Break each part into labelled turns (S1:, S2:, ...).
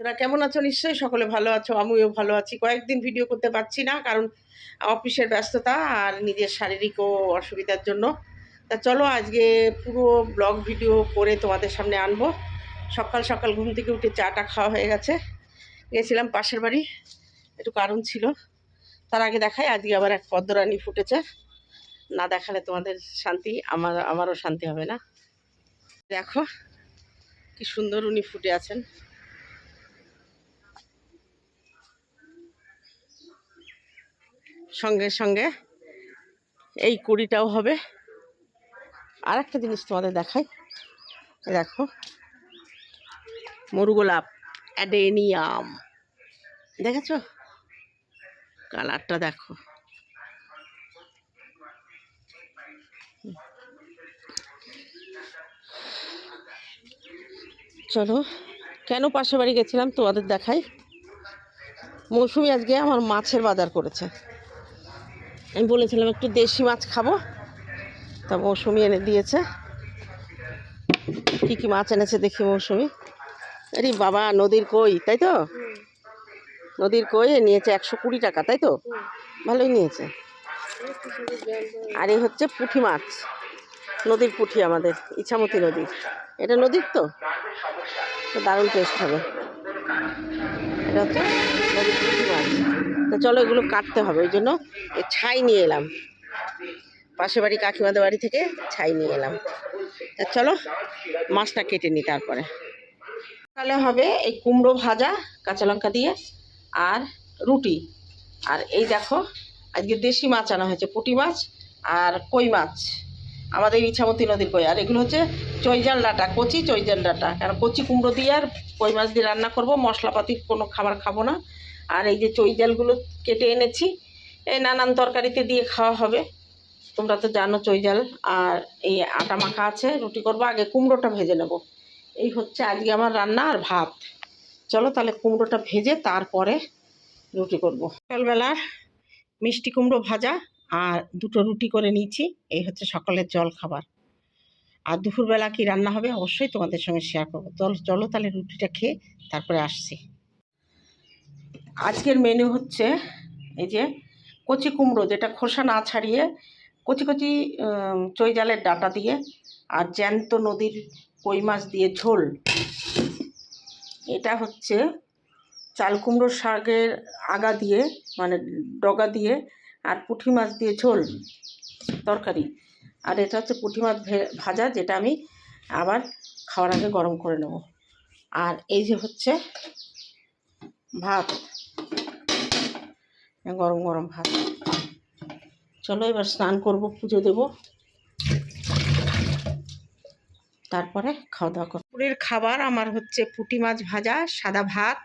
S1: তোরা কেমন আছো? নিশ্চয়ই সকলে ভালো আছো। আমিও ভালো আছি। কয়েকদিন ভিডিও করতে পারছি না কারণ অফিসের ব্যস্ততা আর নিজের শারীরিকও অসুবিধার জন্য। তা চলো আজকে পুরো ব্লগ ভিডিও করে তোমাদের সামনে আনব। সকাল সকাল ঘুম থেকে উঠে চাটা খাওয়া হয়ে গেছে। গেছিলাম পাশের বাড়ি। একটু কারণ ছিল। তার আগে দেখাই, আজকে আবার এক পদ্মরানী ফুটেছে। না দেখালে তোমাদের শান্তি, আমার, আমারও শান্তি হবে না। দেখো, কি সুন্দর উনি ফুটে আছেন। সঙ্গে সঙ্গে এই কুড়িটাও হবে। আর একটা জিনিস তোমাদের দেখাই। দেখো, মরুগোলাপ, অ্যাডেনিয়াম। দেখেছ? কালারটা দেখো। চলো, কেন পাশে বাড়ি গেছিলাম তোমাদের দেখাই। মৌসুমি আজকে আমার মাছের বাজার করেছে। আমি বলেছিলাম একটু দেশি মাছ খাব। তা মৌসুমি এনে দিয়েছে। কী কী মাছ এনেছে দেখি মৌসুমি। আরে বাবা, নদীর কই, তাই তো? নদীর কই নিয়েছে একশো কুড়ি টাকা, তাই তো? ভালোই নিয়েছে। আর এই হচ্ছে পুঁটি মাছ। নদীর পুঁটি আমাদের, ইছামতি নদী এটা নদীর তো? দারুণ টেস্ট হবে। এটা হচ্ছে নদীর তো চলো এগুলো কাটতে হবে, ওই জন্য ছাই নিয়ে এলাম। পাশের বাড়ি কাকিমাদের বাড়ি থেকে ছাই নিয়ে এলাম। তা চলো মাছটা কেটে নিই তারপরে। সকালে হবে এই কুমড়ো ভাজা, কাঁচা লঙ্কা দিয়ে আর রুটি। আর এই দেখো, আজকে দেশি মাছ আনা হয়েছে, পুঁটি মাছ আর কই মাছ। আমাদের ইছামতি নদীর কই। আর এগুলো হচ্ছে চৈজাল ডাটা, কচি চৈজাল ডাটা। কারণ কচি কুমড়ো দিয়ে আর কই মাছ দিয়ে রান্না করব, মশলাপাতি কোনো খাবার খাব না। আর এই যে চৈজালগুলো কেটে এনেছি, এই নানান তরকারিতে দিয়ে খাওয়া হবে। তোমরা তো জানো চৈজাল আর এই আটা মাখা আছে, রুটি করব, আগে কুমড়োটা ভেজে নেব। এই হচ্ছে আজকে আমার রান্না আর ভাত। চলো তাহলে কুমড়োটা ভেজে তারপরে রুটি করব। সকালবেলার মিষ্টি কুমড়ো ভাজা আর দুটো রুটি করে নিয়েছি, এই হচ্ছে সকালের জল খাবার। আর দুপুরবেলা কি রান্না হবে অবশ্যই তোমাদের সঙ্গে শেয়ার করব। চলো চলো তাহলে রুটিটা খেয়ে তারপরে আসছি। আজকের মেনু হচ্ছে এই যে কচি কুমড়ো যেটা খোসা না ছাড়িয়ে কচি কচি উম, চই জালের ডাটা দিয়ে আর জ্যান্ত নদীর কই মাছ দিয়ে ঝোল। এটা হচ্ছে চাল কুমড়ো শাকের আগা দিয়ে মানে ডগা দিয়ে আর পুঁটি মাছ দিয়ে ঝোল তরকারি। আর এটা হচ্ছে পুঁটি মাছ ভাজা যেটা আমি আবার খাওয়ার আগে গরম করে নেব। আর এই যে হচ্ছে ভাত। গরম গরম ভাত। চলো এবার স্নান করব, পুজো দেব। তারপরে খাওয়া দাওয়া করব। দুপুরের খাবার আমার হচ্ছে পুঁটি মাছ ভাজা, সাদা ভাত,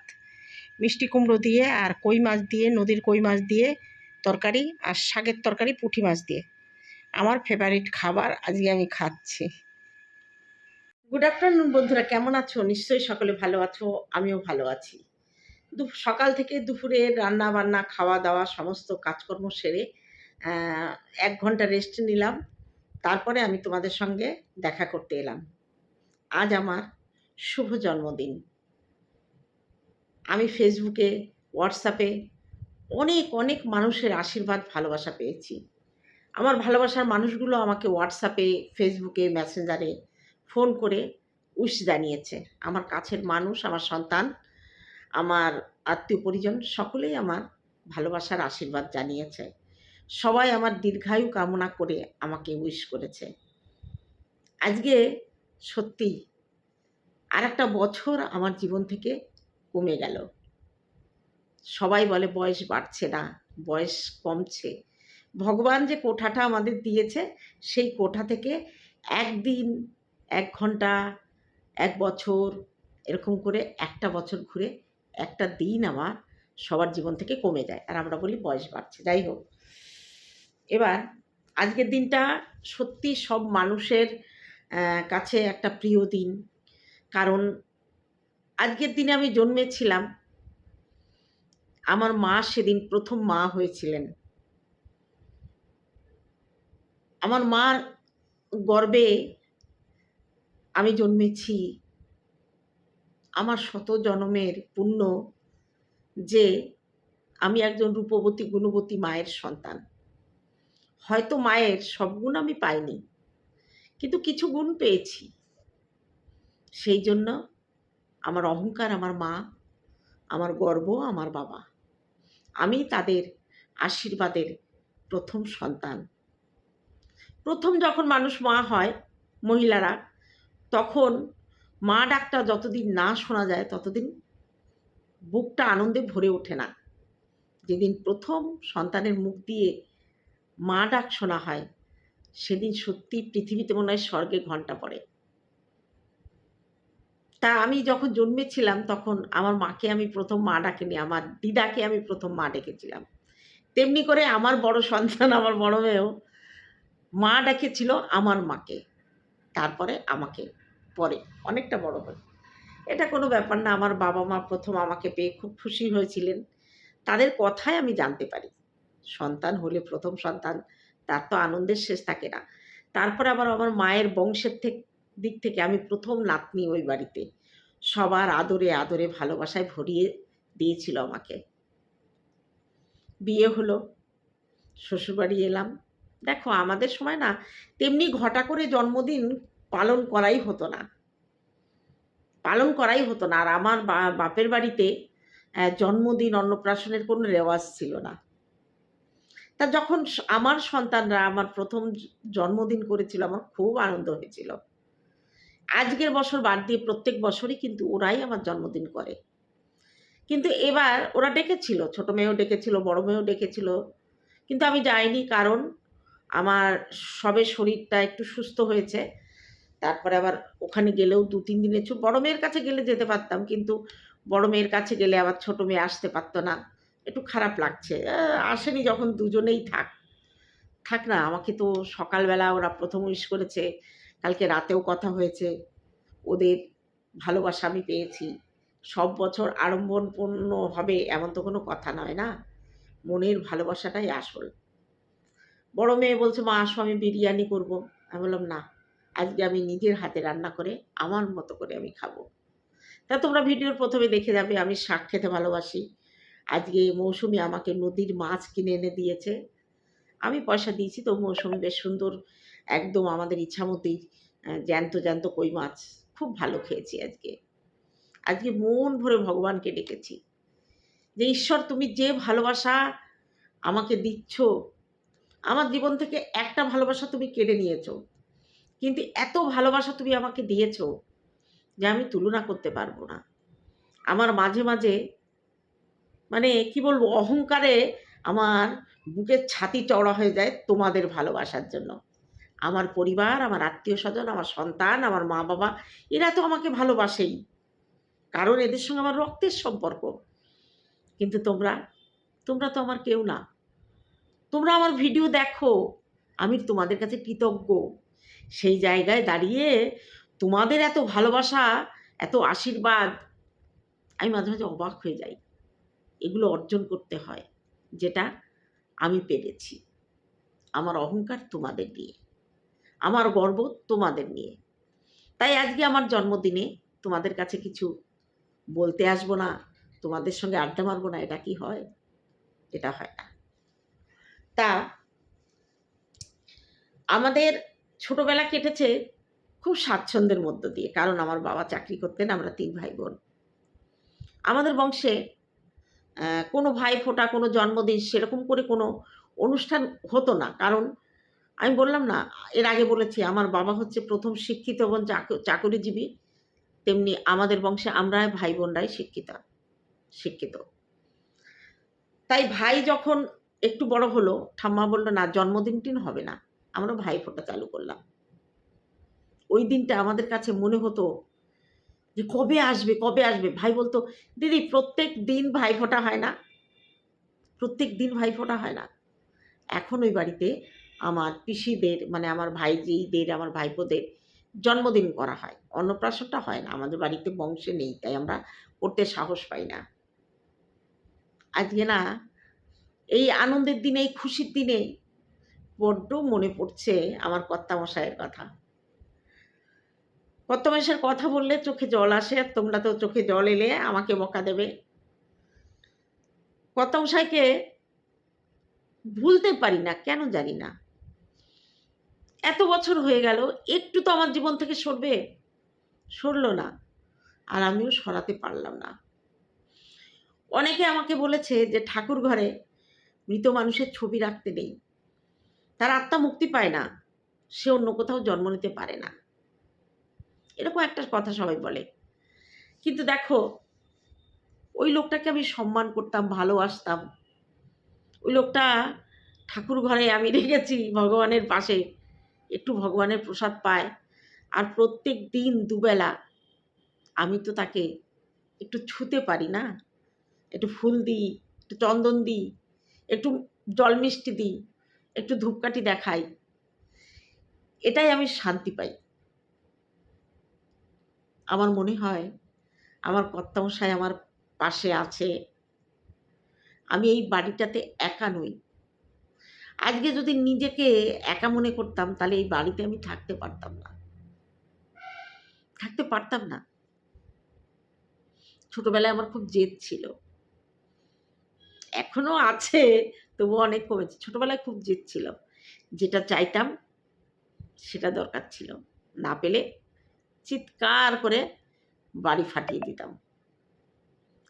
S1: মিষ্টি কুমড়ো দিয়ে আর কই মাছ দিয়ে, নদীর কই মাছ দিয়ে তরকারি আর শাকের তরকারি পুঁটি মাছ দিয়ে। আমার ফেভারিট খাবার আজকে আমি খাচ্ছি। গুড আফটারনুন বন্ধুরা, কেমন আছো? নিশ্চয়ই সকলে ভালো আছো, আমিও ভালো আছি। সকাল থেকে দুপুরে রান্না বান্না খাওয়া দাওয়া সমস্ত কাজকর্ম সেরে এক ঘণ্টা রেস্ট নিলাম। তারপরে আমি তোমাদের সঙ্গে দেখা করতে এলাম। আজ আমার শুভ জন্মদিন। আমি ফেসবুকে হোয়াটসঅ্যাপে অনেক অনেক মানুষের আশীর্বাদ, ভালোবাসা পেয়েছি। আমার ভালোবাসার মানুষগুলো আমাকে হোয়াটসঅ্যাপে ফেসবুকে মেসেঞ্জারে ফোন করে উইশ জানিয়েছে। আমার কাছের মানুষ, আমার সন্তান আমার আত্মীয় পরিজন সকলেই আমার ভালোবাসার আশীর্বাদ জানিয়েছে। সবাই আমার দীর্ঘায়ু কামনা করে আমাকে উইশ করেছে। আজকে সত্যি আর একটা বছর আমার জীবন থেকে কমে গেল। সবাই বলে বয়স বাড়ছে না, বয়স কমছে। ভগবান যে কোঠাটা আমাদের দিয়েছে, সেই কোঠা থেকে একদিন, এক ঘণ্টা, এক বছর, এরকম করে একটা বছর ঘুরে একটা দিন আমার সবার জীবন থেকে কমে যায়, আর আমরা বলি বয়স বাড়ছে। যাই হোক, এবার আজকের দিনটা সত্যি সব মানুষের কাছে একটা প্রিয় দিন। কারণ আজকের দিনে আমি জন্মেছিলাম, আমার মা সেদিন প্রথম মা হয়েছিলেন। আমার মার গর্বে আমি জন্মেছি আমার শত জনমের পুণ্য যে আমি একজন রূপবতী, গুণবতী মায়ের সন্তান। হয়তো মায়ের সব গুণ আমি পাইনি, কিন্তু কিছু গুণ পেয়েছি। সেই জন্য আমার অহংকার আমার মা, আমার গর্ব আমার বাবা। আমি তাদের আশীর্বাদের প্রথম সন্তান। প্রথম যখন মানুষ মা হয়, মহিলারা, তখন মা ডাকটা যতদিন না শোনা যায়, ততদিন বুকটা আনন্দে ভরে ওঠে না। যেদিন প্রথম সন্তানের মুখ দিয়ে মা ডাক শোনা হয়, সেদিন সত্যি পৃথিবীতে মনে হয় স্বর্গে ঘণ্টা পড়ে। তা আমি যখন জন্মেছিলাম, তখন আমার মাকে আমি প্রথম মা ডাকিনি, আমার দিদাকে আমি প্রথম মা ডেকেছিলাম। তেমনি করে আমার বড় সন্তান, আমার বড় মেয়েও মা ডেকেছিল আমার মাকে, তারপরে আমাকে। পরে, অনেকটা বড় হয় এটা কোনো ব্যাপার না, আমার বাবা মা প্রথম আমাকে পেয়ে খুব খুশি হয়েছিলেন। তাদের কথাই আমি জানতে পারি। সন্তান হলে প্রথম সন্তান, তার তো আনন্দের শেষ থাকে না। তারপর আবার আমার মায়ের বংশের থেকে, দিক থেকে আমি প্রথম নাতনি ওই বাড়িতে। সবার আদরে আদরে ভালোবাসায় ভরিয়ে দিয়েছিল আমাকে। বিয়ে হলো, শ্বশুরবাড়ি এলাম। দেখো, আমাদের সময় না, তেমনি ঘটা করে জন্মদিন পালন করাই হতো না। পালন করাই হতো না। আর আমার বাপের বাড়িতে জন্মদিন, অন্নপ্রাশনের কোনো রেওয়াজ ছিল না। তা যখন আমার সন্তানরা আমার প্রথম জন্মদিন করেছিল, আমার খুব আনন্দ হয়েছিল। আজকের বছর বাদ দিয়ে প্রত্যেক বছরই কিন্তু ওরাই আমার জন্মদিন করে। কিন্তু এবার ওরা ডেকেছিল, ছোট মেয়েও ডেকেছিল, বড় মেয়েও ডেকেছিল। কিন্তু আমি যাইনি কারণ আমার সবে শরীরটা একটু সুস্থ হয়েছে। তারপরে আবার ওখানে গেলেও দু, তিন দিনের ছু বড় মেয়ের কাছে গেলে যেতে পারতাম, কিন্তু বড় মেয়ের কাছে গেলে আবার ছোট মেয়ে আসতে পারতো না। একটু খারাপ লাগছে। আসেনি যখন দুজনেই থাক। থাক না, আমাকে তো সকালবেলা ওরা প্রথম উইশ করেছে, কালকে রাতেও কথা হয়েছে। ওদের ভালোবাসা আমি পেয়েছি। সব বছর আড়ম্বরপূর্ণ হবে এমন তো কোনো কথা নয় না? মনের ভালোবাসাটাই আসল। বড় মেয়ে বলছে, মা, আসো, আমি বিরিয়ানি করব। আমি বললাম, না। আজকে আমি নিজের হাতে রান্না করে আমার মতো করে আমি খাব। তা তোমরা ভিডিওর প্রথমে দেখে যাবে, আমি শাক খেতে ভালোবাসি। আজকে মৌসুমি আমাকে নদীর মাছ কিনে এনে দিয়েছে। আমি পয়সা দিয়েছি, তো মৌসুমি বেশ সুন্দর একদম আমাদের ইচ্ছা মতোই জ্যান্ত জ্যান্ত কই মাছ খুব ভালো খেয়েছি আজকে। আজকে মন ভরে ভগবানকে ডেকেছি যে, ঈশ্বর, তুমি যে ভালোবাসা আমাকে দিচ্ছ, আমার জীবন থেকে একটা ভালোবাসা তুমি কেড়ে নিয়েছো। কিন্তু এত ভালোবাসা তুমি আমাকে দিয়েছ যে আমি তুলনা করতে পারব না। আমার মাঝে মাঝে মানে কি বলব, অহংকারে আমার বুকের ছাতি চওড়া হয়ে যায় তোমাদের ভালোবাসার জন্য। আমার পরিবার, আমার আত্মীয় স্বজন আমার সন্তান, আমার মা বাবা এরা তো আমাকে ভালোবাসেই। কারণ এদের সঙ্গে আমার রক্তের সম্পর্ক। কিন্তু তোমরা তোমরা তো আমার কেউ না। তোমরা আমার ভিডিও দেখো। আমি তোমাদের কাছে কৃতজ্ঞ। সেই জায়গায় দাঁড়িয়ে তোমাদের এত ভালোবাসা, এত আশীর্বাদ, আমি মাঝে মাঝে অবাক হয়ে যাই। এগুলো অর্জন করতে হয়, যেটা আমি পেরেছি। আমার অহংকার তোমাদের নিয়ে, আমার গর্ব তোমাদের নিয়ে। তাই আজকে আমার জন্মদিনে তোমাদের কাছে কিছু বলতে আসব না, তোমাদের সঙ্গে আড্ডা মারবো না, এটা কি হয়? এটা হয় না। তা, আমাদের ছোটবেলা কেটেছে খুব স্বাচ্ছন্দ্যের মধ্য দিয়ে, কারণ আমার বাবা চাকরি করতেন, আমরা তিন ভাই বোন আমাদের বংশে কোনো ভাই ফোটা কোনো জন্মদিন সেরকম করে কোনো অনুষ্ঠান হতো না। কারণ আমি বললাম না, এর আগে বলেছি, আমার বাবা হচ্ছে প্রথম শিক্ষিত এবং চাক- চাকরিজীবী। তেমনি আমাদের বংশে আমরা ভাই বোনরাই শিক্ষিত শিক্ষিত। তাই ভাই যখন একটু বড় হলো, ঠাম্মা বলল, না জন্মদিন টিন হবে না। আমরা ভাই ফোঁটা চালু করলাম। ওই দিনটা আমাদের কাছে মনে হতো যে কবে আসবে কবে আসবে? ভাই বলতো, দিদি, প্রত্যেক দিন ভাই ফোঁটা হয় না। প্রত্যেক দিন ভাই ফোঁটা হয় না। এখন ওই বাড়িতে আমার পিসিদের মানে আমার ভাইজিদের, আমার ভাইপোদের জন্মদিন করা হয়। অন্নপ্রাশনটা হয় না। আমাদের বাড়িতে বংশে নেই, তাই আমরা করতে সাহস পাই না। আজকে না, এই আনন্দের দিনে, এই খুশির দিনে বড্ড মনে পড়ছে আমার কর্তামশাইয়ের কথা। কত মাসের কথা বললে চোখে জল আসে, আর তোমরা তো চোখে জল এলে আমাকে বকা দেবে। কত মশাইকে ভুলতে পারি না, কেন জানি না। এত বছর হয়ে গেল, একটু তো আমার জীবন থেকে সরবে? সরল না, আর আমিও সরাতে পারলাম না। অনেকে আমাকে বলেছে যে ঠাকুর ঘরে মৃত মানুষের ছবি রাখতে নেই। তার আত্মা মুক্তি পায় না, সে অন্য কোথাও জন্ম নিতে পারে না। এরকম একটা কথা সবাই বলে। কিন্তু দেখো, ওই লোকটাকে আমি সম্মান করতাম, ভালোবাসতাম। ওই লোকটা ঠাকুর ঘরে আমি রেখেছি ভগবানের পাশে, একটু ভগবানের প্রসাদ পায়। আর প্রত্যেক দিন দুবেলা আমি তো তাকে একটু ছুতে পারি না। একটু ফুল দিই, একটু চন্দন দিই, একটু জল মিষ্টি দিই। একটু ধূপকাঠি দেখাই। এটাই আমি শান্তি পাই। আমার মনে হয়, আমার কর্তামশাই আমার পাশে আছে। আমি এই বাড়িটাতে একা নই। আজকে যদি নিজেকে একা মনে করতাম, তাহলে এই বাড়িতে আমি থাকতে পারতাম না। থাকতে পারতাম না। ছোটবেলায় আমার খুব জেদ ছিল। এখনও আছে তবু অনেক কমেছে। ছোটবেলায় খুব জেদ ছিল যেটা চাইতাম, সেটা দরকার ছিল। না পেলে চিৎকার করে বাড়ি ফাটিয়ে দিতাম।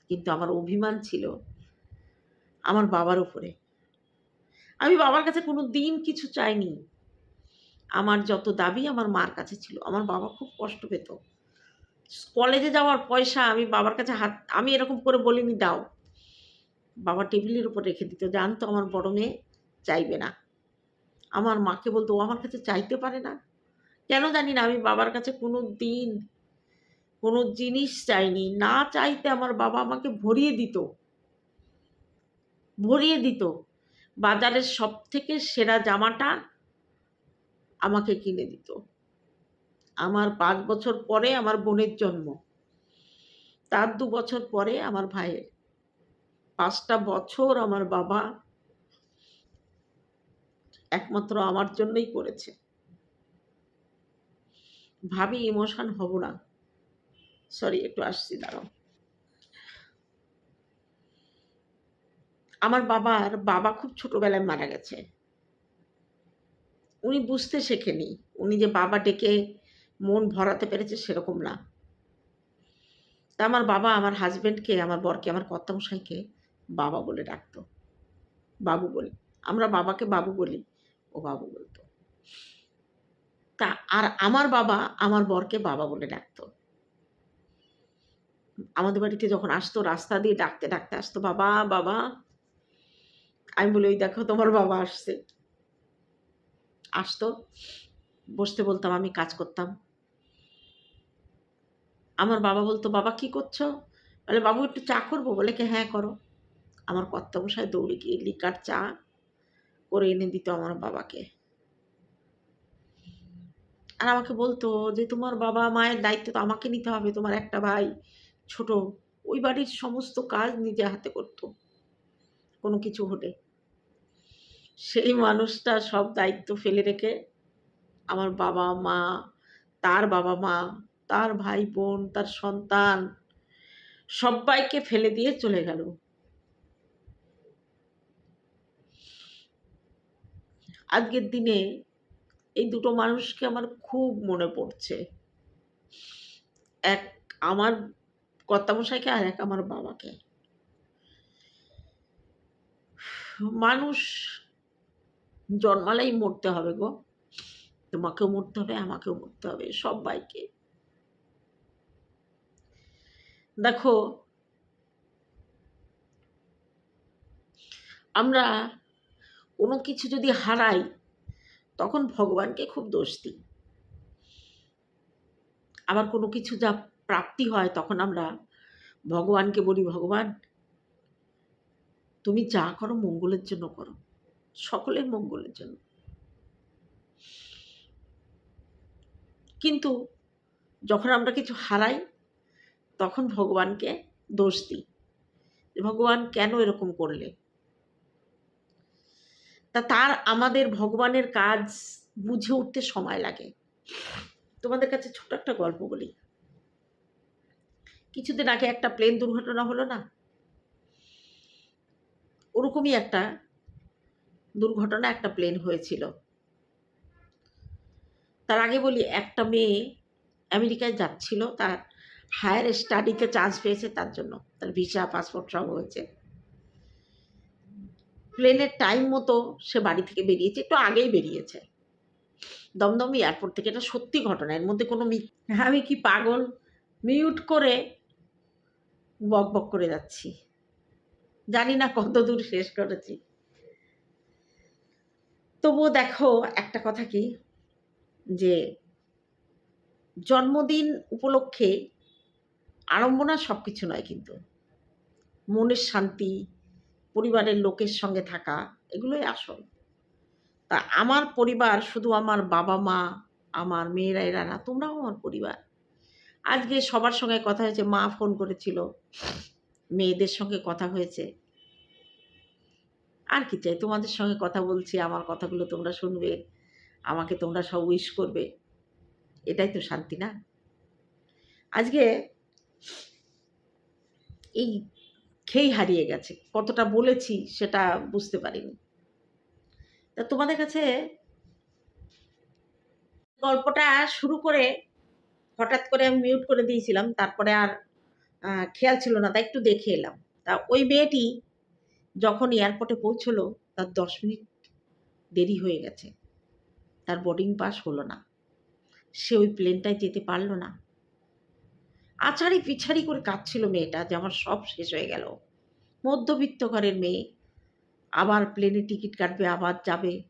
S1: কিন্তু আমার অভিমান ছিল আমার বাবার উপরে। আমি বাবার কাছে কোনো দিন কিছু চাইনি। আমার যত দাবি আমার মার কাছে ছিল। আমার বাবা খুব কষ্ট পেত। কলেজে যাওয়ার পয়সা আমি বাবার কাছে হাত আমি এরকম করে বলিনি, দাও। বাবা টেবিলের উপর রেখে দিত জানতো আমার বড় মেয়ে চাইবে না। আমার মাকে বলতো, ও আমার কাছে চাইতে পারে না? কেন জানি না, আমি বাবার কাছে কোনো দিন, কোনো জিনিস চাইনি। না চাইতে আমার বাবা আমাকে ভরিয়ে দিত ভরিয়ে দিত। বাজারের সব থেকে সেরা জামাটা আমাকে কিনে দিত। আমার পাঁচ বছর পরে আমার বোনের জন্ম। তার দু বছর পরে আমার ভাইয়ের পাঁচটা বছর আমার বাবা একমাত্র আমার জন্যই করেছে। ভাবি, ইমোশন হব না। সরি, একটু আসছি, দাঁড়াও। আমার বাবার বাবা খুব ছোটবেলায় মারা গেছে। উনি বুঝতে শেখেনি। উনি যে বাবা ডেকে মন ভরাতে পেরেছে সেরকম না। তা আমার বাবা, আমার হাজবেন্ডকে আমার বরকে, আমার কর্তামশাইকে বাবা বলে ডাকতো। বাবু বলে। আমরা বাবাকে বাবু বলি, ও বাবু বলতো। তা আর আমার বাবা আমার বরকে বাবা বলে ডাকতো। আমাদের বাড়িতে যখন আসতো, রাস্তা দিয়ে ডাকতে ডাকতে আসতো, বাবা বাবা। আমি বলি, ওই দেখো, তোমার বাবা আসছে। আসতো, বসতে বলতাম, আমি কাজ করতাম। আমার বাবা বলতো, বাবা, কি করছ? বলে, বাবু, একটু চা করব। বলে কি হ্যাঁ করো। আমার কর্তামশায় দৌড়ে গিয়ে লিকার চা করে এনে দিত আমার বাবাকে। আর আমাকে বলতো যে, তোমার বাবা মায়ের দায়িত্ব তো আমাকে নিতে হবে, তোমার একটা ভাই ছোট। ওই বাড়ির সমস্ত কাজ নিজে হাতে করতো, কোনো কিছু হলে। সেই মানুষটা সব দায়িত্ব ফেলে রেখে আমার বাবা মা, তার বাবা মা, তার ভাই বোন, তার সন্তান সবাইকে ফেলে দিয়ে চলে গেল। আজকের দিনে এই দুটো মানুষকে আমার খুব মনে পড়ছে। এক আমার কর্তামশাইকে আর এক আমার বাবাকে। মানুষ জন্মালেই মরতে হবে গো। তোমাকেও মরতে হবে, আমাকেও মরতে হবে, সবাইকে। দেখো, আমরা কোনো কিছু যদি হারাই, তখন ভগবানকে খুব দোষ দিই। আবার কোনো কিছু যা প্রাপ্তি হয়, তখন আমরা ভগবানকে বলি, ভগবান, তুমি যা করো মঙ্গলের জন্য করো, সকলের মঙ্গলের জন্য। কিন্তু যখন আমরা কিছু হারাই, তখন ভগবানকে দোষ দিই ভগবান কেন এরকম করলে? তা তার আমাদের ভগবানের কাজ বুঝে উঠতে সময় লাগে। তোমাদের কাছে ছোট একটা গল্প বলি। কিছুদিন আগে একটা প্লেন দুর্ঘটনা হলো না? ওরকমই একটা দুর্ঘটনা একটা প্লেন হয়েছিল। তার আগে বলি, একটা মেয়ে আমেরিকায় যাচ্ছিল, তার হায়ার স্টাডিতে চান্স পেয়েছে তার জন্য। তার ভিসা, পাসপোর্ট সব হয়েছে। প্লেনের টাইম মতো সে বাড়ি থেকে বেরিয়েছে, একটু আগেই বেরিয়েছে। দমদম এয়ারপোর্ট থেকে এটা সত্যি ঘটনা, এর মধ্যে কোনো মি- আমি কি পাগল? মিউট করে বক বক করে যাচ্ছি। জানি না কত দূর শেষ করেছি। তবুও দেখো একটা কথা কি, যে জন্মদিন উপলক্ষে আড়ম্বনা সব কিছু নয় কিন্তু। মনের শান্তি পরিবারের লোকের সঙ্গে থাকা, এগুলোই আসল। তা আমার পরিবার শুধু আমার বাবা মা, আমার মেয়েরা, এরা না, তোমরাও আমার পরিবার। আজকে সবার সঙ্গে কথা হয়েছে, মা ফোন করেছিল, মেয়েদের সঙ্গে কথা হয়েছে। আর কি চাই, তোমাদের সঙ্গে কথা বলছি, আমার কথাগুলো তোমরা শুনবে, আমাকে তোমরা সব উইশ করবে। এটাই তো শান্তি না? আজকে এই খেই হারিয়ে গেছে। কতটা বলেছি সেটা বুঝতে পারিনি। তা তোমাদের কাছে গল্পটা শুরু করে হঠাৎ করে আমি মিউট করে দিয়েছিলাম, তারপরে আর খেয়াল ছিল না, তা একটু দেখে এলাম। তা ওই মেয়েটি যখন এয়ারপোর্টে পৌঁছলো, তার দশ মিনিট দেরি হয়ে গেছে। তার বোর্ডিং পাস হলো না। সে ওই প্লেনটায় যেতে পারল না। আছাড়ি পিছাড়ি করে কাঁদছিল মেয়েটা যে আমার সব শেষ হয়ে গেল। মধ্যবিত্ত ঘরের মেয়ে আবার প্লেনে টিকিট কাটবে, আবার যাবে।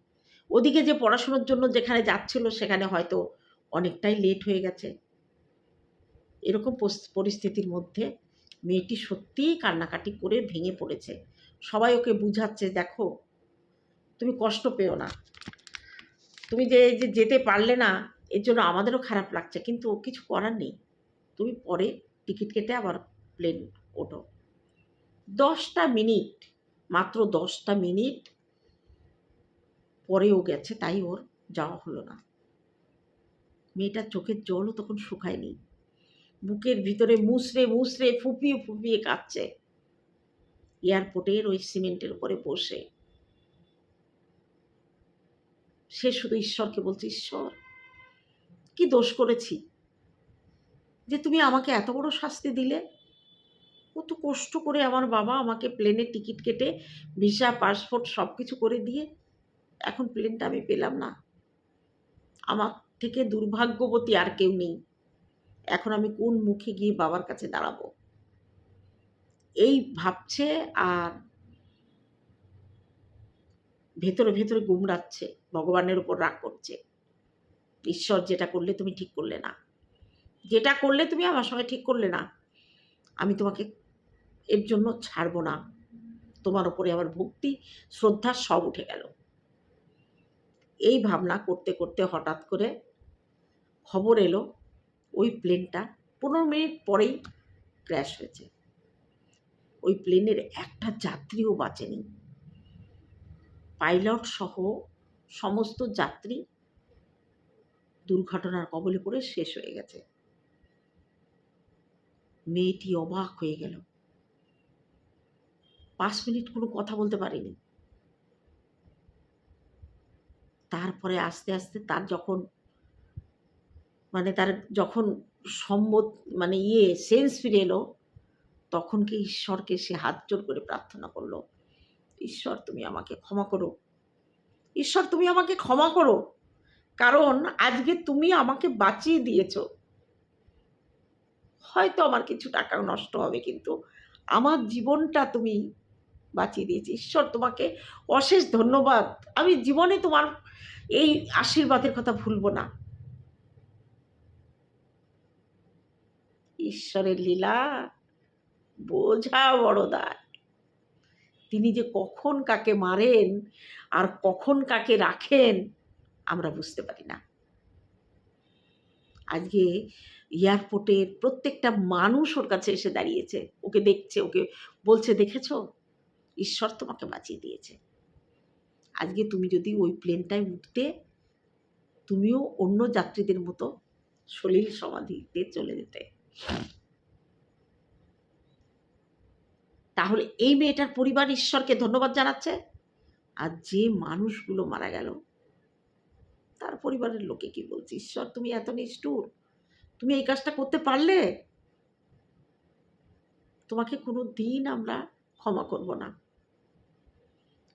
S1: ওদিকে যে পড়াশুনোর জন্য যেখানে যাচ্ছিল সেখানে হয়তো অনেকটাই লেট হয়ে গেছে। এরকম পরিস্থিতির মধ্যে মেয়েটি সত্যিই কান্নাকাটি করে ভেঙে পড়েছে। সবাই ওকে বুঝাচ্ছে, দেখো, তুমি কষ্ট পেও না। তুমি যে যেতে পারলে না, এর জন্য আমাদেরও খারাপ লাগছে, কিন্তু কিছু করার নেই। তুমি পরে টিকিট কেটে আবার প্লেন ওঠো। দশটা মিনিট, মাত্র দশটা মিনিট পরেও গেছে, তাই ওর যাওয়া হলো না। মেয়েটার চোখের জলও তখন শুকায়নি। বুকের ভিতরে মুসড়ে মুসড়ে ফুপিয়ে ফুপিয়ে কাঁদছে। এয়ারপোর্টের ওই সিমেন্টের উপরে বসে। সে শুধু ঈশ্বরকে বলছে, ঈশ্বর, কি দোষ করেছি? যে তুমি আমাকে এত বড় শাস্তি দিলে? কত কষ্ট করে আমার বাবা আমাকে প্লেনের টিকিট কেটে ভিসা পাসপোর্ট সব কিছু করে দিয়ে এখন প্লেনটা আমি পেলাম না। আমার থেকে দুর্ভাগ্যবতী আর কেউ নেই। এখন আমি কোন মুখে গিয়ে বাবার কাছে দাঁড়াবো? এই ভাবছে আর ভেতরে ভেতরে গুমরাচ্ছে ভগবানের উপর রাগ করছে। ঈশ্বর যেটা করলে তুমি ঠিক করলে না। যেটা করলে তুমি আমার সঙ্গে ঠিক করলে না, আমি তোমাকে এর জন্য ছাড়বো না। তোমার ওপরে আমার ভক্তি, শ্রদ্ধা সব উঠে গেল। এই ভাবনা করতে করতে হঠাৎ করে খবর এলো, ওই প্লেনটা পনেরো মিনিট পরেই ক্র্যাশ হয়েছে। ওই প্লেনের একটা যাত্রীও বাঁচেনি। পাইলট সহ সমস্ত যাত্রী দুর্ঘটনার কবলে পড়ে শেষ হয়ে গেছে। মেয়েটি অবাক হয়ে গেল। পাঁচ মিনিট কোনো কথা বলতে পারিনি। তারপরে আস্তে আস্তে তার যখন মানে তার যখন সম্বোধ মানে ইয়ে সেন্স ফিরে এলো, তখন কি ঈশ্বরকে সে হাত জোর করে প্রার্থনা করল, ঈশ্বর, তুমি আমাকে ক্ষমা করো। ঈশ্বর, তুমি আমাকে ক্ষমা করো। কারণ আজকে তুমি আমাকে বাঁচিয়ে দিয়েছ। হয়তো আমার কিছু টাকা নষ্ট হবে, কিন্তু আমার জীবনটা তুমি বাঁচিয়ে দিয়েছি। ঈশ্বর, তোমাকে অশেষ ধন্যবাদ। আমি জীবনে তোমার এই আশীর্বাদের কথা ভুলবো না। ঈশ্বরের লীলা বোঝা বড় বড়দার তিনি যে কখন কাকে মারেন আর কখন কাকে রাখেন আমরা বুঝতে পারি না। আজকে এয়ারপোর্টের প্রত্যেকটা মানুষ ওর কাছে এসে দাঁড়িয়েছে। ওকে দেখছে, ওকে বলছে, দেখেছ? ঈশ্বর তোমাকে বাঁচিয়ে দিয়েছে। আজকে তুমি যদি ওই প্লেনটায় উঠতে, তুমিও অন্য যাত্রীদের মতো
S2: সলিল সমাধিতে চলে যেতে। তাহলে এই মেয়েটার পরিবার ঈশ্বরকে ধন্যবাদ জানাচ্ছে? আর যে মানুষগুলো মারা গেল, তার পরিবারের লোকে কি বলছে? ঈশ্বর, তুমি এত নিষ্ঠুর। তুমি এই কাজটা করতে পারলে? তোমাকে কোনো দিন আমরা ক্ষমা করব না।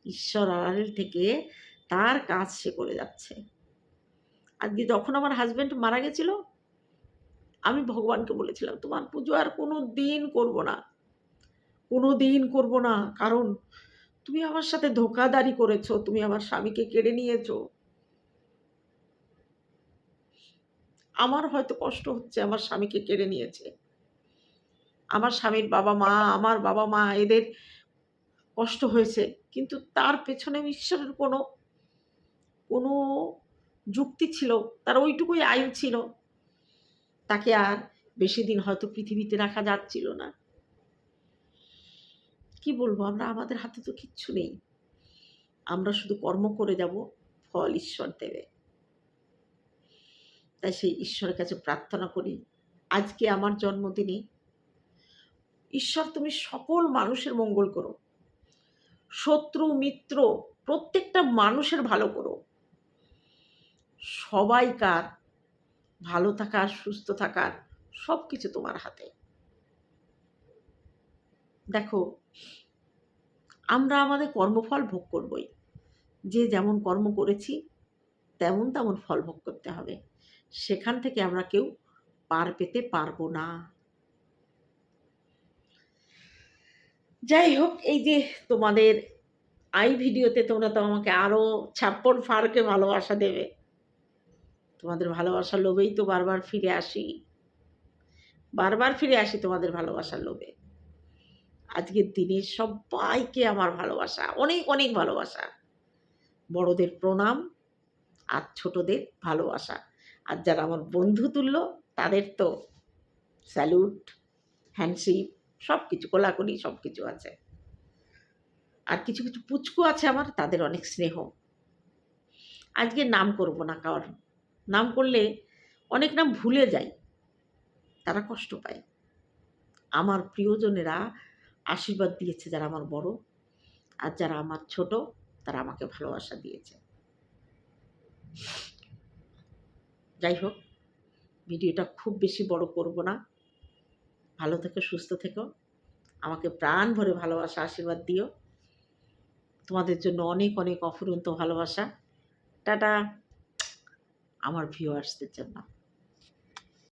S2: ঈশ্বর আড়াল থেকে তার কাজ সে করে যাচ্ছে। আর আজকে যখন আমার হাজবেন্ড মারা গেছিল, আমি ভগবানকে বলেছিলাম, তোমার পুজো আর কোনো দিন করব না। কোনো দিন করব না। কারণ তুমি আমার সাথে ধোকাদারি করেছ, তুমি আমার স্বামীকে কেড়ে নিয়েছো। আমার হয়তো কষ্ট হচ্ছে, আমার স্বামীকে কেড়ে নিয়েছে। আমার স্বামীর বাবা মা, আমার বাবা মা এদের কষ্ট হয়েছে, কিন্তু তার পেছনে ঈশ্বরের কোনো কোনো যুক্তি ছিল, তার ওইটুকুই আয়ু ছিল। তাকে আর বেশি দিন হয়তো পৃথিবীতে রাখা যাচ্ছিল না। কি বলব, আমরা আমাদের হাতে তো কিচ্ছু নেই। আমরা শুধু কর্ম করে যাব, ফল ঈশ্বর দেবে। তাই সেই ঈশ্বরের কাছে প্রার্থনা করি, আজকে আমার জন্মদিনে ঈশ্বর তুমি সকল মানুষের মঙ্গল করো, শত্রু, মিত্র, প্রত্যেকটা মানুষের ভালো করো, সবাইকার ভালো থাকার, সুস্থ থাকার সব কিছু তোমার হাতে। দেখো, আমরা আমাদের কর্মফল ভোগ করবই, যে যেমন কর্ম করেছি, তেমন তেমন ফল ভোগ করতে হবে। সেখান থেকে আমরা কেউ পার পেতে পারব না। যাই হোক, এই যে তোমাদের আই ভিডিওতে তোমরা তো আমাকে আরও ছাপ্পন ফারকে ভালোবাসা দেবে। তোমাদের ভালোবাসার লোভেই তো বারবার ফিরে আসি। বারবার ফিরে আসি তোমাদের ভালোবাসার লোভে। আজকের দিনে সবাইকে আমার ভালোবাসা, অনেক অনেক ভালোবাসা। বড়দের প্রণাম আর ছোটদের ভালোবাসা। আর যারা আমার বন্ধু তুল্য, তাদের তো স্যালুট হ্যান্ডশিপ সব কিছু কোলাকুলি সব কিছু আছে। আর কিছু কিছু পুচকু আছে আমার, তাদের অনেক স্নেহ। আজকে নাম করব না কারণ। নাম করলে অনেক নাম ভুলে যাই। তারা কষ্ট পায়। আমার প্রিয়জনেরা আশীর্বাদ দিয়েছে যারা আমার বড়, আর যারা আমার ছোট, তারা আমাকে ভালোবাসা দিয়েছে। যাই হোক, ভিডিওটা খুব বেশি বড় করব না। ভালো থেকো, সুস্থ থেকো। আমাকে প্রাণ ভরে ভালোবাসা, আশীর্বাদ দিও। তোমাদের জন্য অনেক অনেক অফুরন্ত ভালোবাসা। টাটা! আমার ভিউয়ার্সদের জন্য।